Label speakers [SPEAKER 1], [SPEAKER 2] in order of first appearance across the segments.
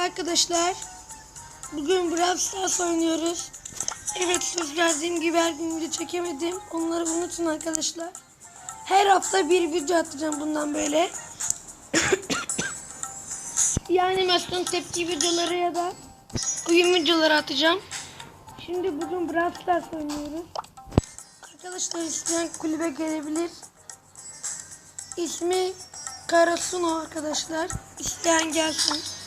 [SPEAKER 1] Arkadaşlar bugün Brawl Stars oynuyoruz. Evet söz verdiğim gibi her gün video çekemedim. Onları unutun arkadaşlar. Her hafta bir video atacağım bundan böyle. yani animasyon tepki videoları ya da oyun videoları atacağım. Şimdi bugün Brawl Stars oynuyoruz. Arkadaşlar isteyen kulübe gelebilir. İsmi Karasuno arkadaşlar. İsteyen gelsin.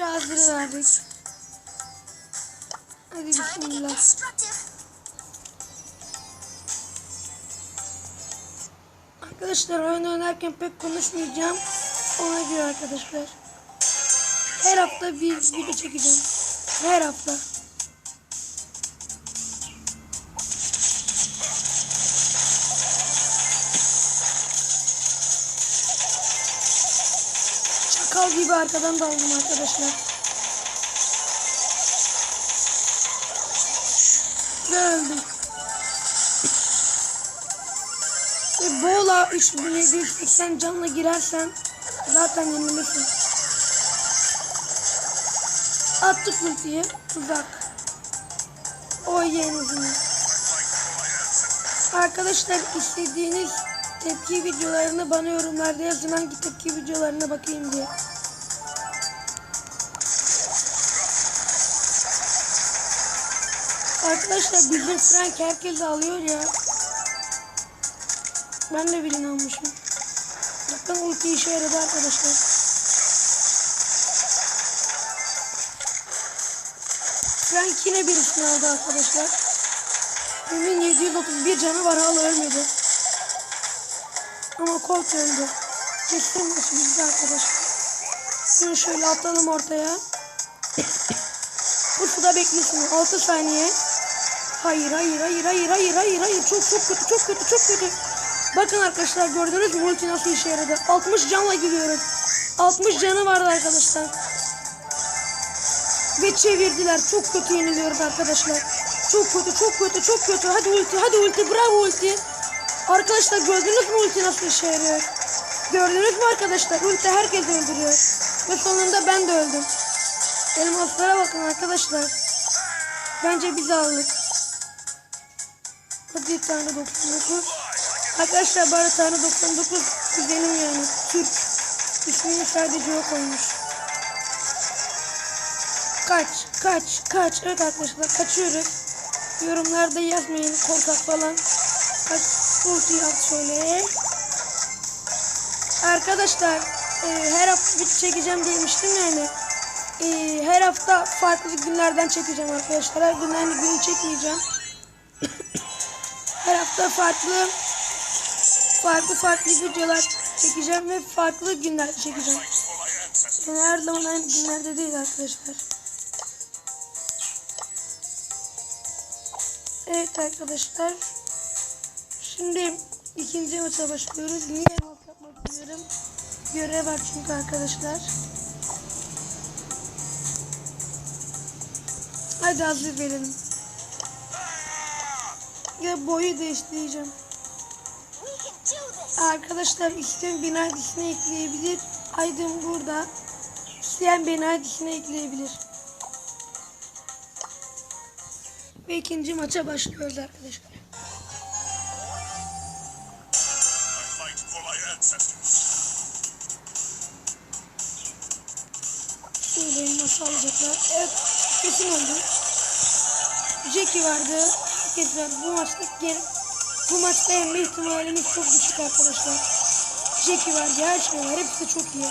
[SPEAKER 1] Hazır verdik. Hadi bismillah. Arkadaşlar oyun oynarken pek konuşmayacağım. Ona göre arkadaşlar. Her hafta bir video çekeceğim. Her hafta. Çakal gibi arkadan daldım arkadaşlar. Ve öldüm. Ve Bola 3780 canla girersen zaten yenilirsin. Attık ultiyi. Tuzak. O yenildi. Arkadaşlar istediğiniz tepki videolarını bana yorumlarda yazın hangi tepki videolarına bakayım diye. Arkadaşlar bizim Frank herkes alıyor ya. Ben de birini almışım. Bakın ulti işe yaradı arkadaşlar. Frank yine birisini aldı arkadaşlar. Benim 731 canı var hala ölmedi. Ama Colt öldü. Kesin maçı bizde arkadaşlar. Şunu şöyle atalım ortaya. Kutuda beklesin 6 saniye. Hayır hayır hayır hayır hayır hayır hayır çok çok kötü çok kötü çok kötü. Bakın arkadaşlar gördünüz mü ulti nasıl işe yaradı. 60 canla gidiyoruz. 60 canı vardı arkadaşlar. Ve çevirdiler. Çok kötü yeniliyoruz arkadaşlar. Çok kötü çok kötü çok kötü. Hadi ulti hadi ulti bravo ulti. Arkadaşlar gördünüz mü ulti nasıl işe yarıyor? Gördünüz mü arkadaşlar? Ulti herkes öldürüyor. Ve sonunda ben de öldüm. Elmaslara bakın arkadaşlar. Bence biz aldık. Hadi tane 99. Arkadaşlar bari tane 99 kuzenim yani. Türk. İsmini sadece o koymuş. Kaç, kaç, kaç. Evet arkadaşlar kaçıyoruz. Yorumlarda yazmayın korkak falan. Ulti şöyle. Arkadaşlar e, her hafta bir çekeceğim demiştim yani. E, her hafta farklı günlerden çekeceğim arkadaşlar. Her gün aynı günü çekmeyeceğim. her hafta farklı farklı farklı videolar çekeceğim ve farklı günler çekeceğim. Yani her zaman aynı günlerde değil arkadaşlar. Evet arkadaşlar. Şimdi ikinci maça başlıyoruz. Niye halk yapmak istiyorum? Görev var çünkü arkadaşlar. Hadi hazır verelim. Ya boyu değiştireceğim. Arkadaşlar isteyen beni adresine ekleyebilir. Aydın burada. İsteyen beni adresine ekleyebilir. Ve ikinci maça başlıyoruz arkadaşlar. Alacaklar? Evet kesin oldu. Jackie vardı. Var. Bu maçta geri, bu maçta yenme ihtimalimiz çok düşük arkadaşlar. Jackie var. Her şey var. Hepsi çok iyi.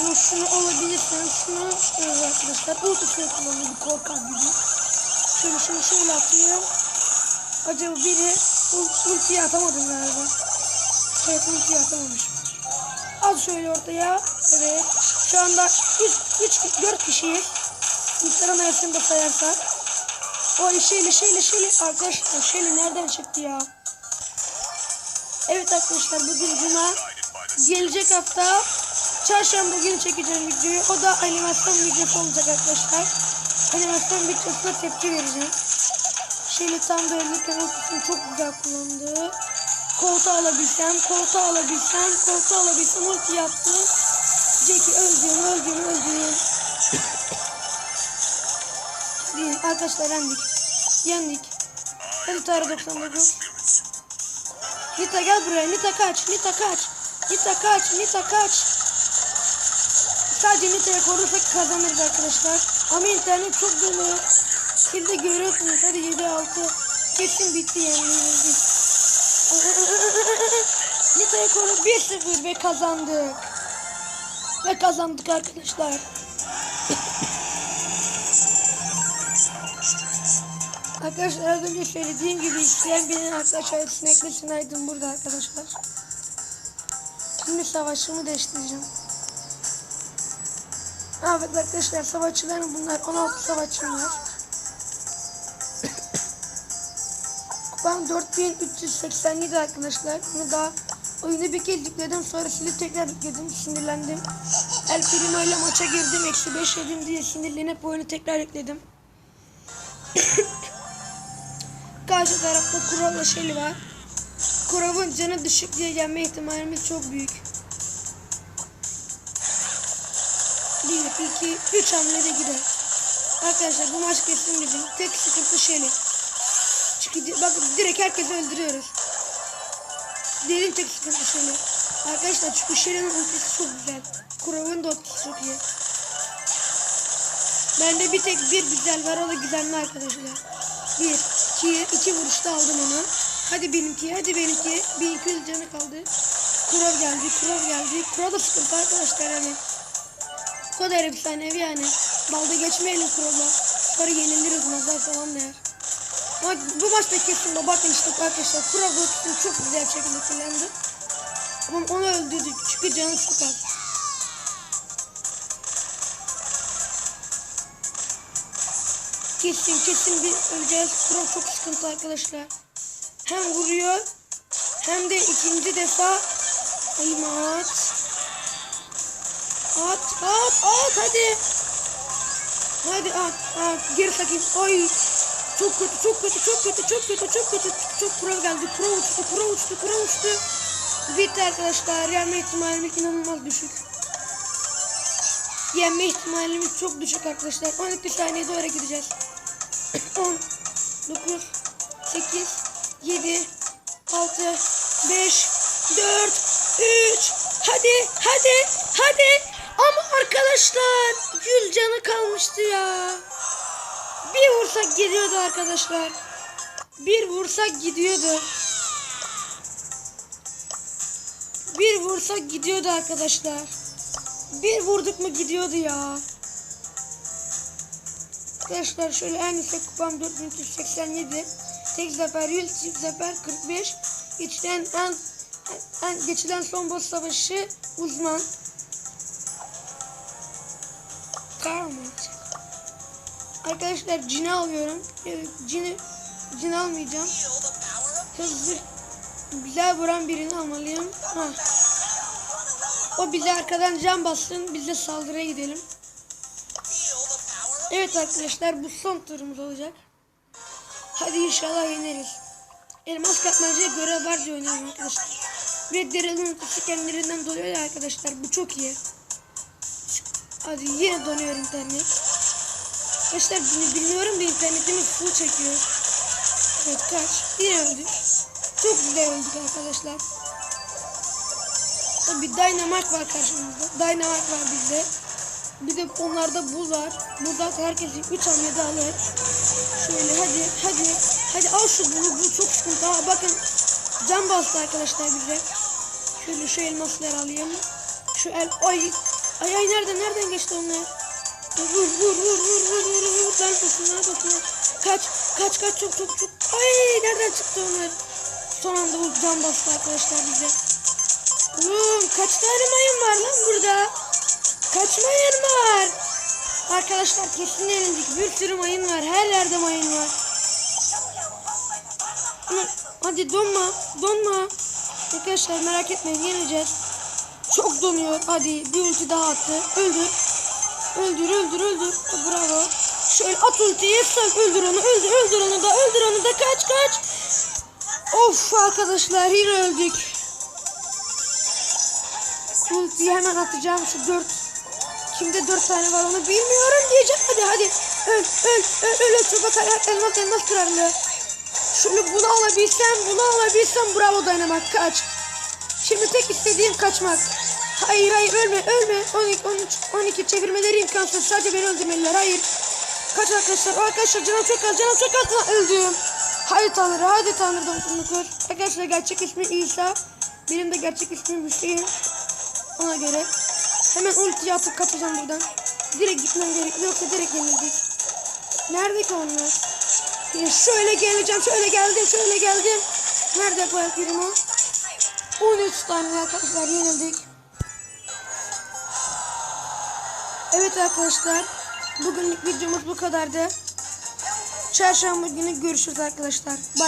[SPEAKER 1] Ama şunu alabilirsem şunu evet arkadaşlar. Ultisini kullanıyor bir korkak gibi. Şöyle şöyle şöyle atıyor. Acaba biri ul- ultiyi atamadım galiba. Evet ultiyi atamamışım. Al şöyle ortaya. Evet. Şu anda 3 3 4 kişiyiz. İlklerin arasında sayarsak. O şeyli şeyli şeyli arkadaşlar şeyli nereden çıktı ya? Evet arkadaşlar bugün cuma. Gelecek hafta çarşamba günü çekeceğim videoyu. O da animasyon videosu olacak arkadaşlar. Animasyon videosuna tepki vereceğim. Şeyli tam da ölürken ultisini çok güzel kullandı. Koltuğa alabilsem, koltuğa alabilsem, koltuğa alabilsem ulti yaptı. Jackie öldüm, öldüm, öldüm. Değil, arkadaşlar yendik. Yendik. Hadi Tara 99.
[SPEAKER 2] Spirits.
[SPEAKER 1] Nita gel buraya. Nita kaç. Nita kaç. Nita kaç. Nita kaç. Sadece Nita'ya korursak kazanırız arkadaşlar. Ama internet çok dolu. Siz de görüyorsunuz. Hadi 7-6. Kesin bitti yani. yenildik. Nita'ya koru 1-0 ve kazandık. Ve kazandık arkadaşlar. Arkadaşlar az önce söylediğim gibi isteyen benim arkadaşlar sinekli sinaydın burada arkadaşlar. Şimdi savaşımı değiştireceğim. Evet arkadaşlar savaşçılarım bunlar 16 savaşçım var. Kupam 4387 arkadaşlar. Bunu daha oyunu bir kez yükledim sonra silip tekrar yükledim sinirlendim. El Primo ile maça girdim eksi 5 yedim diye sinirlenip oyunu tekrar yükledim. Karşı tarafta Kurov'la Shelly var. Kurov'un canı düşük diye gelme ihtimalimiz çok büyük. 1, 2, 3 hamlede gider. Arkadaşlar bu maç kesin bizim. Tek sıkıntı Shelly. Çünkü bakın direkt herkesi öldürüyoruz. Derin tek sıkıntı Shelly. Arkadaşlar çünkü Shelly'nin ultisi çok güzel. Kurov'un da ultisi çok iyi. Bende bir tek bir güzel var o da güzel arkadaşlar. Bir, iki, iki vuruşta aldım onu. Hadi benimki, hadi benimki. Bir iki yüz canı kaldı. Kurov geldi, kurov geldi. Kurov da sıkıntı arkadaşlar hani. O kadar efsanevi yani. Dalda geçmeyelim kurovla. Sonra yeniliriz nazar falan der. Ama bu maçta kesin de bakın işte arkadaşlar. Da ultisini çok güzel şekilde kullandı. Ama onu öldürdü çünkü canı çok az. Kesin kesin bir öleceğiz. Pro çok sıkıntı arkadaşlar. Hem vuruyor hem de ikinci defa ayım at. At at hadi. Hadi at at geri sakayım. Ay çok kötü çok kötü çok kötü çok kötü çok kötü çok pro geldi. Pro uçtu pro uçtu pro uçtu. Bitti arkadaşlar. Yenme ihtimalimiz inanılmaz düşük. Yenme ihtimalimiz çok düşük arkadaşlar. 12 saniye doğru gideceğiz. 10 9 8 7 6 5 4 3 Hadi hadi hadi ama arkadaşlar gül canı kalmıştı ya. Vursak gidiyordu arkadaşlar. Bir vursak gidiyordu. Bir vursak gidiyordu arkadaşlar. Bir vurduk mu gidiyordu ya. Arkadaşlar şöyle en yüksek kupam 4387. Tek zafer 100, çift zafer 45. Geçilen en, en geçilen son boss savaşı uzman. Karma. Arkadaşlar cini alıyorum. Evet, cini cini almayacağım. Hızlı güzel vuran birini almalıyım. Ha. O bize arkadan can bassın. Biz de saldırıya gidelim. Evet arkadaşlar bu son turumuz olacak. Hadi inşallah yeneriz. Elmas kapmaca görev var diye oynuyorum arkadaşlar. Ve ultisi kendilerinden doluyor ya arkadaşlar. Bu çok iyi. Hadi yine donuyor internet. Arkadaşlar bilmiyorum da internetimiz full çekiyor. Evet kaç. Yine öldük. Çok güzel öldük arkadaşlar. Bir Dynamite var karşımızda. Dynamite var bizde. Bir de onlarda buz var. Burada herkesin 3 hamlede alır. Şöyle hadi hadi. Hadi al şu bunu. Bu çok sıkıntı. Ha, bakın can bastı arkadaşlar bize. Şöyle şu elmasları alayım. Şu el... Ay. Ay ay nereden nereden geçti onlar? Vur vur vur vur vur vur vur. Lan dokunlar dokunlar. Kaç kaç kaç çok çok çok. Ay nereden çıktı onlar? Son anda bu bastı arkadaşlar bize. Oğlum kaç tane mayın var lan burada? Kaç mayın var? Arkadaşlar kesin yenildik. Bir sürü mayın var. Her yerde mayın var. Hadi donma. Donma. Arkadaşlar merak etmeyin yeneceğiz. Çok donuyor. Hadi bir ulti daha attı. Öldür. Öldür öldür öldür. Bravo. Şöyle at ultiyi sen öldür onu. Öldür öldür onu da. Öldür onu da. Kaç kaç. Of arkadaşlar yine öldük. Ultiyi hemen atacağım şu dört. Kimde dört tane var onu bilmiyorum diyeceğim. Hadi hadi. Öl öl öl öl. Çabuk ayak elmas elmas krallığı. Şunu bunu alabilsem bunu alabilsem bravo dayanamak kaç. Şimdi tek istediğim kaçmak. Hayır hayır ölme ölme. 12 13 12 çevirmeleri imkansız. Sadece beni öldürmeliler. Hayır. Kaç arkadaşlar. Arkadaşlar canım çok az canım çok az. Öldüm. Hadi Tanrı hadi Tanrı dostunu kur. Arkadaşlar gerçek ismi İsa. Benim de gerçek ismim Hüseyin. Ona göre. Hemen ultiyi atıp kaçacağım buradan. Direkt gitmem gerekiyor. Yoksa direkt yenildik. Nerede ki onlar? Ya şöyle geleceğim, şöyle geldim, şöyle geldim. Nerede bu birimi? 13 tane arkadaşlar yenildik. Evet arkadaşlar. Bugünlük videomuz bu kadardı. Çarşamba günü görüşürüz arkadaşlar. Bay